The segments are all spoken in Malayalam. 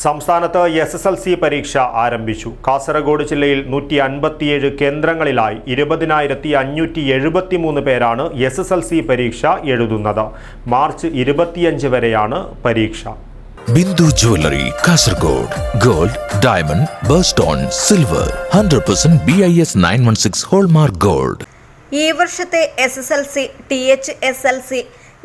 സംസ്ഥാനത്ത് എസ് എസ് എൽ സി പരീക്ഷ ആരംഭിച്ചു. കാസർഗോഡ് ജില്ലയിൽ നൂറ്റി അൻപത്തിയേഴ് കേന്ദ്രങ്ങളിലായി ഇരുപതിനായിരത്തി അഞ്ഞൂറ്റി എഴുപത്തി മൂന്ന് പേരാണ് എസ് എസ് എൽ സി പരീക്ഷ എഴുതുന്നത്. മാർച്ച് ഇരുപത്തിയഞ്ച് വരെയാണ് പരീക്ഷ. Bindu jewellery Kasaragod. Gold diamond birthstone silver. Hundred percent B I S nine one six hallmark gold. ഈ വർഷത്തെ S S L C T H S L C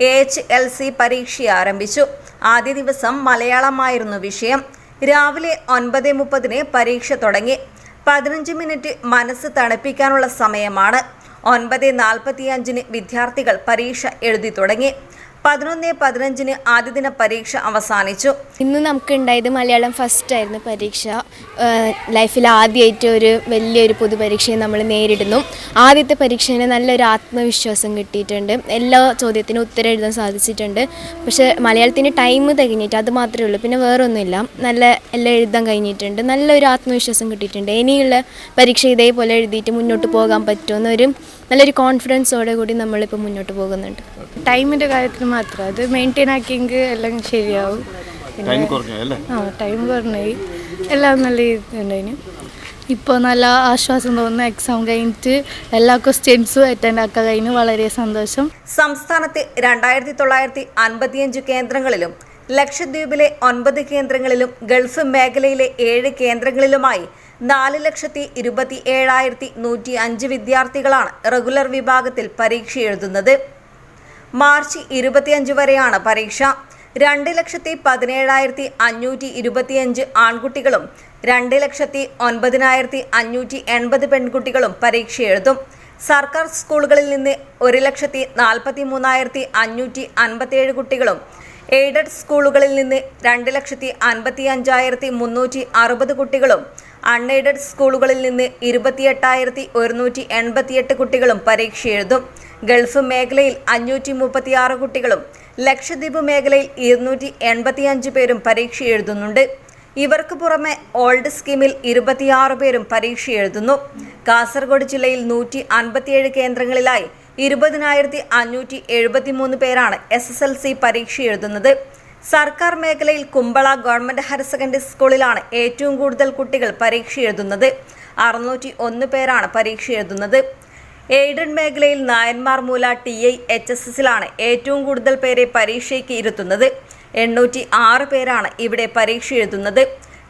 A H L C പരീക്ഷ ആരംഭിച്ചു. ആദ്യ ദിവസം മലയാളമായിരുന്നു വിഷയം. രാവിലെ ഒൻപത് മുപ്പതിന് പരീക്ഷ തുടങ്ങി. പതിനഞ്ച് മിനിറ്റ് മനസ്സ് തണുപ്പിക്കാനുള്ള സമയമാണ്. ഒൻപത് നാൽപ്പത്തിയഞ്ചിന് വിദ്യാർത്ഥികൾ പരീക്ഷ എഴുതി തുടങ്ങി. പതിനൊന്ന് പതിനഞ്ചിന് ആദ്യ ദിന പരീക്ഷ അവസാനിച്ചു. ഇന്ന് നമുക്ക് ഉണ്ടായത് മലയാളം ഫസ്റ്റ് ആയിരുന്നു പരീക്ഷ. ലൈഫിൽ ആദ്യമായിട്ട് ഒരു വലിയൊരു പൊതുപരീക്ഷയെ നമ്മൾ നേരിടുന്നു. ആദ്യത്തെ പരീക്ഷയിൽ നല്ലൊരു ആത്മവിശ്വാസം കിട്ടിയിട്ടുണ്ട്. എല്ലാ ചോദ്യത്തിനും ഉത്തരം എഴുതാൻ സാധിച്ചിട്ടുണ്ട്. പക്ഷേ മലയാളത്തിന് ടൈം തികഞ്ഞിട്ട് അത് മാത്രമേ ഉള്ളൂ. പിന്നെ വേറൊന്നുമില്ല. നല്ല എല്ലാം എഴുതാൻ കഴിഞ്ഞിട്ടുണ്ട്. നല്ലൊരു ആത്മവിശ്വാസം കിട്ടിയിട്ടുണ്ട്. ഇനിയുള്ള പരീക്ഷ ഇതേപോലെ എഴുതിയിട്ട് മുന്നോട്ട് പോകാൻ പറ്റുമെന്നൊരു നല്ലൊരു കോൺഫിഡൻസോടെ കൂടി നമ്മളിപ്പോൾ മുന്നോട്ട് പോകുന്നുണ്ട്. ടൈമിന്റെ കാര്യത്തിൽ മാത്രം. അത് മെയിന്റെയിൻ ആക്കിയെങ്കിൽ എല്ലാം ശരിയാവും. ആ ടൈം കുറഞ്ഞായി. എല്ലാം നല്ല ഇതുണ്ടായിന് ഇപ്പോൾ നല്ല ആശ്വാസം തോന്നുന്നു. എക്സാം കഴിഞ്ഞിട്ട് എല്ലാ ക്വസ്റ്റ്യൻസും അറ്റൻഡ് ആക്കാൻ കഴിഞ്ഞു. വളരെ സന്തോഷം. സംസ്ഥാനത്തെ രണ്ടായിരത്തി തൊള്ളായിരത്തി അൻപത്തിയഞ്ച് കേന്ദ്രങ്ങളിലും ലക്ഷദ്വീപിലെ ഒൻപത് കേന്ദ്രങ്ങളിലും ഗൾഫ് മേഖലയിലെ ഏഴ് കേന്ദ്രങ്ങളിലുമായി നാല് ലക്ഷത്തി ഇരുപത്തി ഏഴായിരത്തി നൂറ്റി അഞ്ച് വിദ്യാർത്ഥികളാണ് റെഗുലർ വിഭാഗത്തിൽ പരീക്ഷ എഴുതുന്നത്. മാർച്ച് ഇരുപത്തിയഞ്ച് വരെയാണ് പരീക്ഷ. രണ്ട് ലക്ഷത്തി പതിനേഴായിരത്തി അഞ്ഞൂറ്റി ഇരുപത്തിയഞ്ച് ആൺകുട്ടികളും രണ്ട് ലക്ഷത്തി ഒൻപതിനായിരത്തി അഞ്ഞൂറ്റി എൺപത് പെൺകുട്ടികളും പരീക്ഷ എഴുതും. സർക്കാർ സ്കൂളുകളിൽ നിന്ന് ഒരു ലക്ഷത്തി നാൽപ്പത്തി മൂന്നായിരത്തി അഞ്ഞൂറ്റി അൻപത്തിയേഴ് കുട്ടികളും എയ്ഡഡ് സ്കൂളുകളിൽ നിന്ന് രണ്ട് ലക്ഷത്തി അൻപത്തി അഞ്ചായിരത്തി മുന്നൂറ്റി അറുപത് കുട്ടികളും അൺഎയ്ഡഡ് സ്കൂളുകളിൽ നിന്ന് ഇരുപത്തിയെട്ടായിരത്തി ഒരുന്നൂറ്റി എൺപത്തിയെട്ട് കുട്ടികളും പരീക്ഷ എഴുതും ഗൾഫ് മേഖലയിൽ അഞ്ഞൂറ്റി മുപ്പത്തിയാറ് കുട്ടികളും ലക്ഷദ്വീപ് മേഖലയിൽ ഇരുന്നൂറ്റി എൺപത്തിയഞ്ച് പേരും പരീക്ഷ എഴുതുന്നുണ്ട് ഇവർക്ക് പുറമെ ഓൾഡ് സ്കീമിൽ ഇരുപത്തിയാറ് പേരും പരീക്ഷ എഴുതുന്നു കാസർഗോഡ് ജില്ലയിൽ നൂറ്റി അൻപത്തിയേഴ് കേന്ദ്രങ്ങളിലായി ഇരുപതിനായിരത്തി അഞ്ഞൂറ്റി എഴുപത്തിമൂന്ന് പേരാണ് എസ് എസ് എൽ സി പരീക്ഷ എഴുതുന്നത് സർക്കാർ മേഖലയിൽ കുമ്പള ഗവൺമെന്റ് ഹയർ സെക്കൻഡറി സ്കൂളിലാണ് ഏറ്റവും കൂടുതൽ കുട്ടികൾ പരീക്ഷ എഴുതുന്നത്. അറുന്നൂറ്റി ഒന്ന് പേരാണ് പരീക്ഷ എഴുതുന്നത്. എയ്ഡൻ മേഖലയിൽ Nayanmar Moola T I H S എസിലാണ് ഏറ്റവും കൂടുതൽ പേരെ പരീക്ഷയ്ക്ക് ഇരുത്തുന്നത്. എണ്ണൂറ്റി ആറ് പേരാണ് ഇവിടെ പരീക്ഷ എഴുതുന്നത്.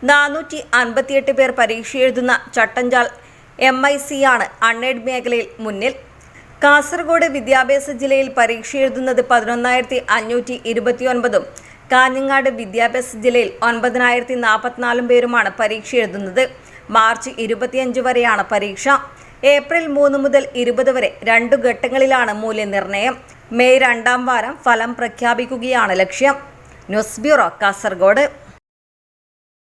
നാനൂറ്റി അൻപത്തിയെട്ട് പേർ പരീക്ഷ എഴുതുന്ന ചട്ടഞ്ചാൽ എം ഐ സി ആണ് അൺഎയ്ഡ് മേഖലയിൽ മുന്നിൽ. കാസർഗോഡ് വിദ്യാഭ്യാസ ജില്ലയിൽ പരീക്ഷ എഴുതുന്നത് പതിനൊന്നായിരത്തി അഞ്ഞൂറ്റി ഇരുപത്തിയൊൻപതും കാഞ്ഞങ്ങാട് വിദ്യാഭ്യാസ ജില്ലയിൽ ഒൻപതിനായിരത്തി നാൽപ്പത്തിനാലും പേരുമാണ് പരീക്ഷ എഴുതുന്നത്. മാർച്ച് ഇരുപത്തിയഞ്ച് വരെയാണ് പരീക്ഷ. ഏപ്രിൽ മൂന്ന് മുതൽ ഇരുപത് വരെ രണ്ടു ഘട്ടങ്ങളിലാണ് മൂല്യനിർണയം. മെയ് രണ്ടാം വാരം ഫലം പ്രഖ്യാപിക്കുകയാണ് ലക്ഷ്യം. News bureau Kasaragod.